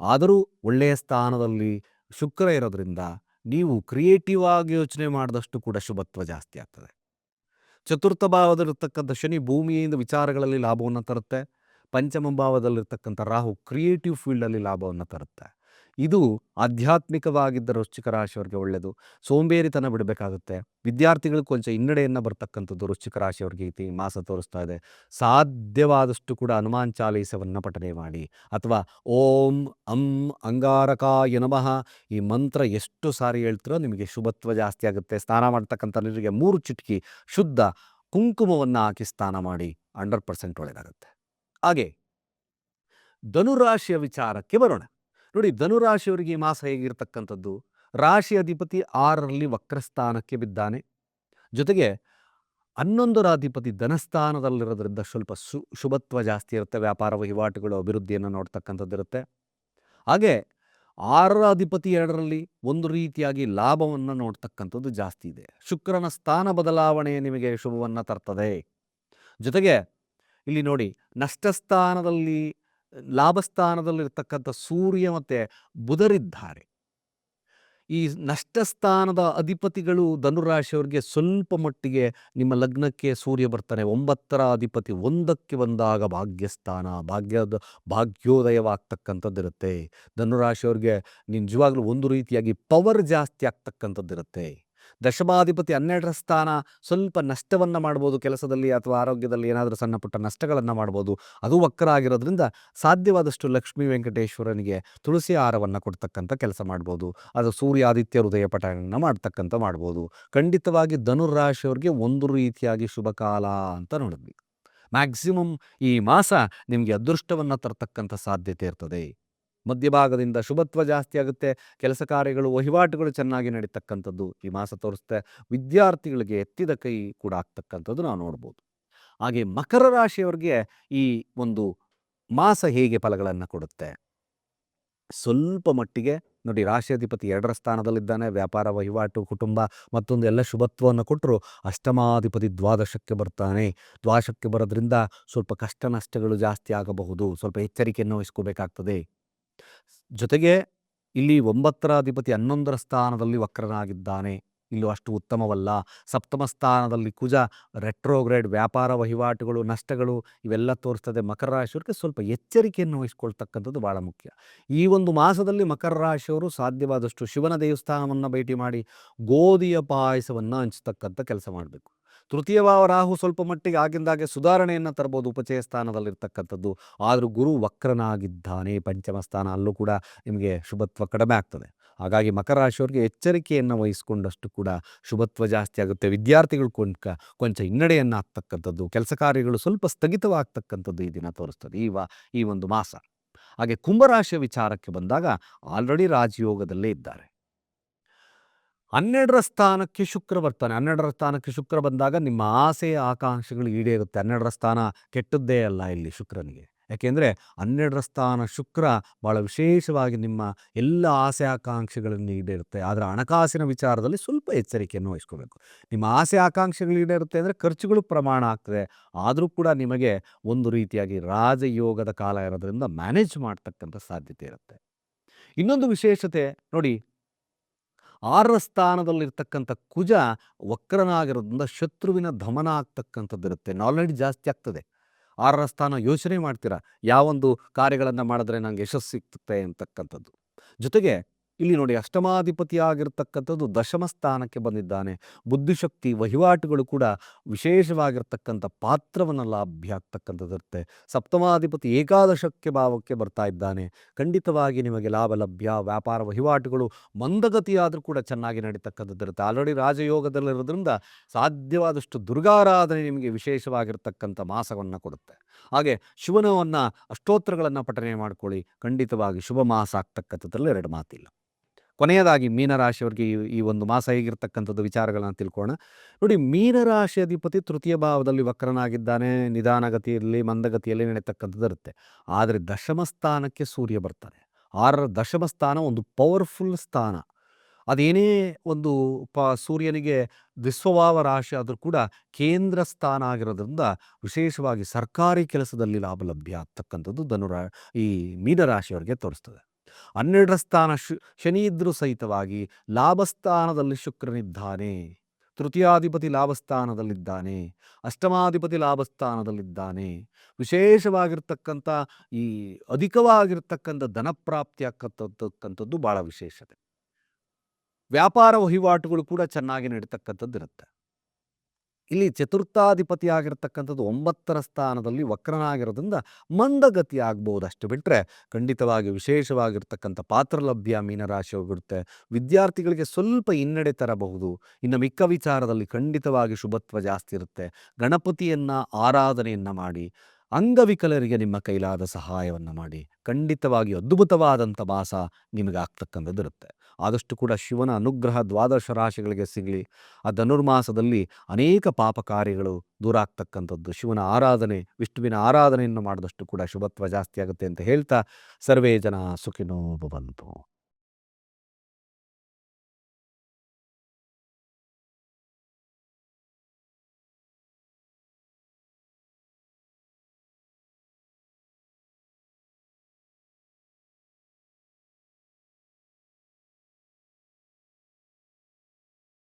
ಆದರೂ ಒಳ್ಳೆಯ ಸ್ಥಾನದಲ್ಲಿ ಶುಕ್ರ ಇರೋದ್ರಿಂದ ನೀವು ಕ್ರಿಯೇಟಿವ್ ಆಗಿ ಯೋಚನೆ ಮಾಡಿದಷ್ಟು ಕೂಡ ಶುಭತ್ವ ಜಾಸ್ತಿ ಆಗ್ತದೆ. ಚತುರ್ಥ ಭಾವದಲ್ಲಿರ್ತಕ್ಕಂಥ ಶನಿ ಭೂಮಿಯಿಂದ ವಿಚಾರಗಳಲ್ಲಿ ಲಾಭವನ್ನು ತರುತ್ತೆ. ಪಂಚಮ ಭಾವದಲ್ಲಿರ್ತಕ್ಕಂಥ ರಾಹು ಕ್ರಿಯೇಟಿವ್ ಫೀಲ್ಡಲ್ಲಿ ಲಾಭವನ್ನು ತರುತ್ತೆ. ಇದು ಆಧ್ಯಾತ್ಮಿಕವಾಗಿದ್ದ ವೃಶ್ಚಿಕ ರಾಶಿಯವರಿಗೆ ಒಳ್ಳೆಯದು ಸೋಂಬೇರಿತನ ಬಿಡಬೇಕಾಗುತ್ತೆ. ವಿದ್ಯಾರ್ಥಿಗಳು ಕೊಂಚ ಹಿನ್ನಡೆಯನ್ನು ಬರ್ತಕ್ಕಂಥದ್ದು ವೃಶ್ಚಿಕ ರಾಶಿಯವರಿಗೆ ಈ ಮಾಸ ತೋರಿಸ್ತಾ ಇದೆ. ಸಾಧ್ಯವಾದಷ್ಟು ಕೂಡ ಹನುಮಾನ್ ಚಾಲೀಸವನ್ನು ಪಠನೆ ಮಾಡಿ ಅಥವಾ ಓಂ ಅಂ ಅಂಗಾರಕಾಯ ನಮಃ ಈ ಮಂತ್ರ ಎಷ್ಟು ಸಾರಿ ಹೇಳ್ತಿರೋ ನಿಮಗೆ ಶುಭತ್ವ ಜಾಸ್ತಿ ಆಗುತ್ತೆ. ಸ್ನಾನ ಮಾಡ್ತಕ್ಕಂಥ ನೀರಿಗೆ ಮೂರು ಚಿಟಕಿ ಶುದ್ಧ ಕುಂಕುಮವನ್ನು ಹಾಕಿ ಸ್ನಾನ ಮಾಡಿ ಹಂಡ್ರೆಡ್ ಪರ್ಸೆಂಟ್ ಒಳ್ಳೆಯದಾಗುತ್ತೆ ಹಾಗೆ ಧನುರಾಶಿಯ ವಿಚಾರಕ್ಕೆ ಬರೋಣ. ನೋಡಿ ಧನುರಾಶಿಯವರಿಗೆ ಈ ಮಾಸ ಹೇಗಿರ್ತಕ್ಕಂಥದ್ದು? ರಾಶಿ ಅಧಿಪತಿ ಆರರಲ್ಲಿ ವಕ್ರಸ್ಥಾನಕ್ಕೆ ಬಿದ್ದಾನೆ. ಜೊತೆಗೆ ಹನ್ನೊಂದರ ಅಧಿಪತಿ ಧನಸ್ಥಾನದಲ್ಲಿರೋದ್ರಿಂದ ಸ್ವಲ್ಪ ಸು, ಶುಭತ್ವ ಜಾಸ್ತಿ ಇರುತ್ತೆ. ವ್ಯಾಪಾರ ವಹಿವಾಟುಗಳು, ಅಭಿವೃದ್ಧಿಯನ್ನು ನೋಡ್ತಕ್ಕಂಥದ್ದಿರುತ್ತೆ ಹಾಗೆ ಆರರ ಅಧಿಪತಿ ಎರಡರಲ್ಲಿ ಒಂದು ರೀತಿಯಾಗಿ ಲಾಭವನ್ನು ನೋಡ್ತಕ್ಕಂಥದ್ದು ಜಾಸ್ತಿ ಇದೆ. ಶುಕ್ರನ ಸ್ಥಾನ ಬದಲಾವಣೆ ನಿಮಗೆ ಶುಭವನ್ನು ತರ್ತದೆ. ಜೊತೆಗೆ ಇಲ್ಲಿ ನೋಡಿ, ನಷ್ಟಸ್ಥಾನದಲ್ಲಿ ಲಾಭಸ್ಥಾನದಲ್ಲಿರ್ತಕ್ಕಂಥ ಸೂರ್ಯ ಮತ್ತು ಬುಧರಿದ್ದಾರೆ. ಈ ನಷ್ಟಸ್ಥಾನದ ಅಧಿಪತಿಗಳು ಧನುರಾಶಿಯವರಿಗೆ ಸ್ವಲ್ಪ ಮಟ್ಟಿಗೆ ನಿಮ್ಮ ಲಗ್ನಕ್ಕೆ ಸೂರ್ಯ ಬರ್ತಾನೆ. ಒಂಬತ್ತರ ಅಧಿಪತಿ ಒಂದಕ್ಕೆ ಬಂದಾಗ ಭಾಗ್ಯಸ್ಥಾನ, ಭಾಗ್ಯದ, ಭಾಗ್ಯೋದಯವಾಗ್ತಕ್ಕಂಥದ್ದಿರುತ್ತೆ. ಧನುರಾಶಿಯವ್ರಿಗೆ ನಿಜವಾಗ್ಲೂ ಒಂದು ರೀತಿಯಾಗಿ ಪವರ್ ಜಾಸ್ತಿ ಆಗ್ತಕ್ಕಂಥದ್ದಿರುತ್ತೆ. ದಶಮಾಧಿಪತಿ ಹನ್ನೆರಡರ ಸ್ಥಾನ ಸ್ವಲ್ಪ ನಷ್ಟವನ್ನು ಮಾಡ್ಬೋದು ಕೆಲಸದಲ್ಲಿ ಅಥವಾ ಆರೋಗ್ಯದಲ್ಲಿ ಏನಾದರೂ ಸಣ್ಣ ಪುಟ್ಟ ನಷ್ಟಗಳನ್ನು ಮಾಡ್ಬೋದು. ಅದು ವಕ್ರ ಆಗಿರೋದ್ರಿಂದ ಸಾಧ್ಯವಾದಷ್ಟು ಲಕ್ಷ್ಮೀ ವೆಂಕಟೇಶ್ವರನಿಗೆ ತುಳಸಿ ಹಾರವನ್ನು ಕೊಡ್ತಕ್ಕಂಥ ಕೆಲಸ ಮಾಡ್ಬೋದು. ಅದು ಸೂರ್ಯ ಆದಿತ್ಯ ಹೃದಯ ಪಠಣವನ್ನು ಮಾಡ್ತಕ್ಕಂಥ ಮಾಡ್ಬೋದು. ಖಂಡಿತವಾಗಿ ಧನುರಾಶಿಯವ್ರಿಗೆ ಒಂದು ರೀತಿಯಾಗಿ ಶುಭ ಕಾಲ ಅಂತ ನೋಡಿದ್ವಿ. ಮ್ಯಾಕ್ಸಿಮಮ್ ಈ ಮಾಸ ನಿಮಗೆ ಅದೃಷ್ಟವನ್ನು ತರ್ತಕ್ಕಂಥ ಸಾಧ್ಯತೆ ಇರ್ತದೆ. ಮಧ್ಯಭಾಗದಿಂದ ಶುಭತ್ವ ಜಾಸ್ತಿ ಆಗುತ್ತೆ. ಕೆಲಸ ಕಾರ್ಯಗಳು, ವಹಿವಾಟುಗಳು ಚೆನ್ನಾಗಿ ನಡೀತಕ್ಕಂಥದ್ದು, ಈ ಮಾಸ ತೋರಿಸುತ್ತೆ ವಿದ್ಯಾರ್ಥಿಗಳಿಗೆ ಎತ್ತಿದ ಕೈ ಕೂಡ ಆಗ್ತಕ್ಕಂಥದ್ದು ನಾವು ನೋಡ್ಬೋದು. ಹಾಗೆ ಮಕರ ರಾಶಿಯವರಿಗೆ ಈ ಒಂದು ಮಾಸ ಹೇಗೆ ಫಲಗಳನ್ನು ಕೊಡುತ್ತೆ? ಸ್ವಲ್ಪ ಮಟ್ಟಿಗೆ, ನೋಡಿ ರಾಶಿಯಾಧಿಪತಿ ಎರಡರ ಸ್ಥಾನದಲ್ಲಿದ್ದಾನೆ, ವ್ಯಾಪಾರ, ವಹಿವಾಟು, ಕುಟುಂಬ ಮತ್ತೊಂದು ಎಲ್ಲ ಶುಭತ್ವವನ್ನು ಕೊಟ್ಟರು ಅಷ್ಟಮಾಧಿಪತಿ ದ್ವಾದಶಕ್ಕೆ ಬರ್ತಾನೆ. ದ್ವಾದಶಕ್ಕೆ ಬರೋದ್ರಿಂದ ಸ್ವಲ್ಪ ಕಷ್ಟ ನಷ್ಟಗಳು ಜಾಸ್ತಿ ಆಗಬಹುದು, ಸ್ವಲ್ಪ ಎಚ್ಚರಿಕೆಯನ್ನು ವಹಿಸ್ಕೋಬೇಕಾಗ್ತದೆ ಜೊತೆಗೆ ಇಲ್ಲಿ ಒಂಬತ್ತರ ಅಧಿಪತಿ ಹನ್ನೊಂದರ ಸ್ಥಾನದಲ್ಲಿ ವಕ್ರನಾಗಿದ್ದಾನೆ. ಇಲ್ಲೂ ಅಷ್ಟು ಉತ್ತಮವಲ್ಲ. ಸಪ್ತಮ ಸ್ಥಾನದಲ್ಲಿ ಕುಜ ರೆಟ್ರೋಗ್ರೇಡ್ ವ್ಯಾಪಾರ ವಹಿವಾಟುಗಳು, ನಷ್ಟಗಳು ಇವೆಲ್ಲ ತೋರಿಸ್ತದೆ. ಮಕರ ರಾಶಿಯವ್ರಿಗೆ ಸ್ವಲ್ಪ ಎಚ್ಚರಿಕೆಯನ್ನು ವಹಿಸ್ಕೊಳ್ತಕ್ಕಂಥದ್ದು ಭಾಳ ಮುಖ್ಯ. ಈ ಒಂದು ಮಾಸದಲ್ಲಿ ಮಕರ ರಾಶಿಯವರು ಸಾಧ್ಯವಾದಷ್ಟು ಶಿವನ ದೇವಸ್ಥಾನವನ್ನು ಭೇಟಿ ಮಾಡಿ ಗೋಧಿಯ ಪಾಯಸವನ್ನು ಹಂಚ್ತಕ್ಕಂಥ ಕೆಲಸ ಮಾಡಬೇಕು. ತೃತೀಯ ಭಾವ ರಾಹು ಸ್ವಲ್ಪ ಮಟ್ಟಿಗೆ ಆಗಿಂದಾಗೆ ಸುಧಾರಣೆಯನ್ನು ತರಬಹುದು ಉಪಚಯ ಸ್ಥಾನದಲ್ಲಿರ್ತಕ್ಕಂಥದ್ದು. ಆದರೂ ಗುರು ವಕ್ರನಾಗಿದ್ದಾನೆ, ಪಂಚಮ ಸ್ಥಾನ ಅಲ್ಲೂ ಕೂಡ ನಿಮಗೆ ಶುಭತ್ವ ಕಡಿಮೆ ಆಗ್ತದೆ. ಹಾಗಾಗಿ ಮಕರ ರಾಶಿಯವರಿಗೆ ಎಚ್ಚರಿಕೆಯನ್ನು ವಹಿಸಿಕೊಂಡಷ್ಟು ಕೂಡ ಶುಭತ್ವ ಜಾಸ್ತಿ ಆಗುತ್ತೆ. ವಿದ್ಯಾರ್ಥಿಗಳು ಕೊಂಕ, ಕೊಂಚ ಹಿನ್ನಡೆಯನ್ನು ಆಗ್ತಕ್ಕಂಥದ್ದು, ಕೆಲಸ ಕಾರ್ಯಗಳು ಸ್ವಲ್ಪ ಸ್ಥಗಿತವಾಗ್ತಕ್ಕಂಥದ್ದು ಈ ದಿನ ತೋರಿಸ್ತದೆ. ಈ ಈ ಒಂದು ಮಾಸ. ಹಾಗೆ ಕುಂಭರಾಶಿಯ ವಿಚಾರಕ್ಕೆ ಬಂದಾಗ ಆಲ್ರೆಡಿ ರಾಜಯೋಗದಲ್ಲೇ ಇದ್ದಾರೆ. ಹನ್ನೆರಡರ ಸ್ಥಾನಕ್ಕೆ ಶುಕ್ರ ಬರ್ತಾನೆ. ಹನ್ನೆರಡರ ಸ್ಥಾನಕ್ಕೆ ಶುಕ್ರ ಬಂದಾಗ ನಿಮ್ಮ ಆಸೆ, ಆಕಾಂಕ್ಷೆಗಳು ಈಡೇರುತ್ತೆ. ಹನ್ನೆರಡರ ಸ್ಥಾನ ಕೆಟ್ಟದ್ದೇ ಅಲ್ಲ ಇಲ್ಲಿ ಶುಕ್ರನಿಗೆ. ಯಾಕೆಂದರೆ ಹನ್ನೆರಡರ ಸ್ಥಾನ ಶುಕ್ರ ಭಾಳ ವಿಶೇಷವಾಗಿ ನಿಮ್ಮ ಎಲ್ಲ ಆಸೆ ಆಕಾಂಕ್ಷೆಗಳನ್ನು ಈಡೇರುತ್ತೆ. ಆದರೆ ಹಣಕಾಸಿನ ವಿಚಾರದಲ್ಲಿ ಸ್ವಲ್ಪ ಎಚ್ಚರಿಕೆಯನ್ನು ವಹಿಸ್ಕೋಬೇಕು. ನಿಮ್ಮ ಆಸೆ, ಆಕಾಂಕ್ಷೆಗಳು ಈಡೇರುತ್ತೆ ಅಂದರೆ ಖರ್ಚುಗಳು ಪ್ರಮಾಣ ಆಗ್ತದೆ. ಆದರೂ ಕೂಡ ನಿಮಗೆ ಒಂದು ರೀತಿಯಾಗಿ ರಾಜಯೋಗದ ಕಾಲ ಇರೋದರಿಂದ ಮ್ಯಾನೇಜ್ ಮಾಡ್ತಕ್ಕಂಥ ಸಾಧ್ಯತೆ ಇರುತ್ತೆ. ಇನ್ನೊಂದು ವಿಶೇಷತೆ ನೋಡಿ ಆರರ ಸ್ಥಾನದಲ್ಲಿರ್ತಕ್ಕಂಥ ಕುಜ ವಕ್ರನಾಗಿರೋದ್ರಿಂದ ಶತ್ರುವಿನ ದಮನ ಆಗ್ತಕ್ಕಂಥದ್ದಿರುತ್ತೆ ನಾಲೆಡ್ಜ್ ಜಾಸ್ತಿ ಆಗ್ತದೆ. ಆರರ ಸ್ಥಾನ ಯೋಚನೆ ಮಾಡ್ತೀರಾ? ಯಾವೊಂದು ಕಾರ್ಯಗಳನ್ನು ಮಾಡಿದ್ರೆ ನಂಗೆ ಯಶಸ್ಸು ಸಿಗ್ತದೆ ಅಂತಕ್ಕಂಥದ್ದು. ಜೊತೆಗೆ ಇಲ್ಲಿ ನೋಡಿ ಅಷ್ಟಮಾಧಿಪತಿಯಾಗಿರ್ತಕ್ಕಂಥದ್ದು ದಶಮ ಸ್ಥಾನಕ್ಕೆ ಬಂದಿದ್ದಾನೆ. ಬುದ್ಧಿಶಕ್ತಿ ವಹಿವಾಟುಗಳು ಕೂಡ ವಿಶೇಷವಾಗಿರ್ತಕ್ಕಂಥ ಪಾತ್ರವನ್ನು ಲಾಭ್ಯ ಆಗ್ತಕ್ಕಂಥದ್ದಿರುತ್ತೆ. ಸಪ್ತಮಾಧಿಪತಿ ಏಕಾದಶಕ್ಕೆ ಭಾವಕ್ಕೆ ಬರ್ತಾ ಇದ್ದಾನೆ. ಖಂಡಿತವಾಗಿ ನಿಮಗೆ ಲಾಭ ಲಭ್ಯ, ವ್ಯಾಪಾರ ವಹಿವಾಟುಗಳು ಮಂದಗತಿಯಾದರೂ ಕೂಡ ಚೆನ್ನಾಗಿ ನಡೀತಕ್ಕಂಥದ್ದಿರುತ್ತೆ. ಆಲ್ರೆಡಿ ರಾಜಯೋಗದಲ್ಲಿರೋದ್ರಿಂದ ಸಾಧ್ಯವಾದಷ್ಟು ದುರ್ಗಾರಾಧನೆ ನಿಮಗೆ ವಿಶೇಷವಾಗಿರ್ತಕ್ಕಂಥ ಮಾಸವನ್ನು ಕೊಡುತ್ತೆ. ಹಾಗೆ ಶಿವನವನ್ನು ಅಷ್ಟೋತ್ತರಗಳನ್ನು ಪಠನೆ ಮಾಡ್ಕೊಳ್ಳಿ. ಖಂಡಿತವಾಗಿ ಶುಭ ಮಾಸ ಆಗ್ತಕ್ಕಂಥದ್ರಲ್ಲಿ ಎರಡು ಮಾತಿಲ್ಲ. ಕೊನೆಯದಾಗಿ ಮೀನರಾಶಿಯವರಿಗೆ ಈ ಒಂದು ಮಾಸ ಹೇಗಿರ್ತಕ್ಕಂಥದ್ದು ವಿಚಾರಗಳನ್ನು ತಿಳ್ಕೋಣ ನೋಡಿ, ಮೀನರಾಶಿ ಅಧಿಪತಿ ತೃತೀಯ ಭಾವದಲ್ಲಿ ವಕ್ರನಾಗಿದ್ದಾನೆ, ನಿಧಾನಗತಿಯಲ್ಲಿ, ಮಂದಗತಿಯಲ್ಲಿ ನಡೀತಕ್ಕಂಥದ್ದು ಇರುತ್ತೆ. ಆದರೆ ದಶಮ ಸ್ಥಾನಕ್ಕೆ ಸೂರ್ಯ ಬರ್ತಾನೆ. ಆರರ ದಶಮ ಸ್ಥಾನ ಒಂದು ಪವರ್ಫುಲ್ ಸ್ಥಾನ. ಅದೇನೇ ಒಂದು ಪ, ಸೂರ್ಯನಿಗೆ ದ್ವಿಸ್ವಭಾವ ರಾಶಿ ಆದರೂ ಕೂಡ ಕೇಂದ್ರ ಸ್ಥಾನ ಆಗಿರೋದ್ರಿಂದ ವಿಶೇಷವಾಗಿ ಸರ್ಕಾರಿ ಕೆಲಸದಲ್ಲಿ ಲಾಭ ಲಭ್ಯ ಆಗ್ತಕ್ಕಂಥದ್ದು ಧನುರಾ, ಈ ಮೀನರಾಶಿಯವರಿಗೆ ತೋರಿಸ್ತದೆ. ಹನ್ನೆರಡರ ಸ್ಥಾನ ಶನಿ ಇದ್ದರೂ ಸಹಿತವಾಗಿ ಲಾಭಸ್ಥಾನದಲ್ಲಿ ಶುಕ್ರನಿದ್ದಾನೆ. ತೃತೀಯಾಧಿಪತಿ ಲಾಭಸ್ಥಾನದಲ್ಲಿದ್ದಾನೆ. ಅಷ್ಟಮಾಧಿಪತಿ ಲಾಭಸ್ಥಾನದಲ್ಲಿದ್ದಾನೆ. ವಿಶೇಷವಾಗಿರ್ತಕ್ಕಂಥ ಈ ಅಧಿಕವಾಗಿರ್ತಕ್ಕಂಥ ಧನಪ್ರಾಪ್ತಿ ಆಗ್ತಕ್ಕಂಥದ್ದು ಭಾಳ ವಿಶೇಷತೆ. ವ್ಯಾಪಾರ ವಹಿವಾಟುಗಳು ಕೂಡ ಚೆನ್ನಾಗಿ ನಡೀತಕ್ಕಂಥದ್ದು ಇರುತ್ತೆ ಇಲ್ಲಿ ಚತುರ್ಥಾಧಿಪತಿ ಆಗಿರತಕ್ಕಂಥದ್ದು ಒಂಬತ್ತರ ಸ್ಥಾನದಲ್ಲಿ ವಕ್ರನಾಗಿರೋದ್ರಿಂದ ಮಂದಗತಿ ಆಗ್ಬೋದು ಅಷ್ಟು ಬಿಟ್ಟರೆ ಖಂಡಿತವಾಗಿ ವಿಶೇಷವಾಗಿರ್ತಕ್ಕಂಥ ಪಾತ್ರಲಭ್ಯ ಮೀನರಾಶಿಯಾಗಿರುತ್ತೆ ವಿದ್ಯಾರ್ಥಿಗಳಿಗೆ ಸ್ವಲ್ಪ ಹಿನ್ನಡೆ ತರಬಹುದು. ಇನ್ನು ಮಿಕ್ಕ ವಿಚಾರದಲ್ಲಿ ಖಂಡಿತವಾಗಿ ಶುಭತ್ವ ಜಾಸ್ತಿ ಇರುತ್ತೆ. ಗಣಪತಿಯನ್ನು ಆರಾಧನೆಯನ್ನು ಮಾಡಿ. ಅಂಗವಿಕಲರಿಗೆ ನಿಮ್ಮ ಕೈಲಾದ ಸಹಾಯವನ್ನು ಮಾಡಿ, ಖಂಡಿತವಾಗಿ ಅದ್ಭುತವಾದಂಥ ಮಾಸ ನಿಮಗೆ ಇರುತ್ತೆ ಆದಷ್ಟು ಕೂಡ ಶಿವನ ಅನುಗ್ರಹ ದ್ವಾದಶ ರಾಶಿಗಳಿಗೆ ಸಿಗಲಿ, ಆ ಧನುರ್ಮಾಸದಲ್ಲಿ ಅನೇಕ ಪಾಪ ಕಾರ್ಯಗಳು ದೂರ ಆಗ್ತಕ್ಕಂಥದ್ದು ಶಿವನ ಆರಾಧನೆ, ವಿಷ್ಣುವಿನ ಆರಾಧನೆಯನ್ನು ಮಾಡಿದಷ್ಟು ಕೂಡ ಶುಭತ್ವ ಜಾಸ್ತಿ ಆಗುತ್ತೆ ಅಂತ ಹೇಳ್ತಾ, ಸರ್ವೇ ಜನ ಸುಖಿನೋ ಭವಂತು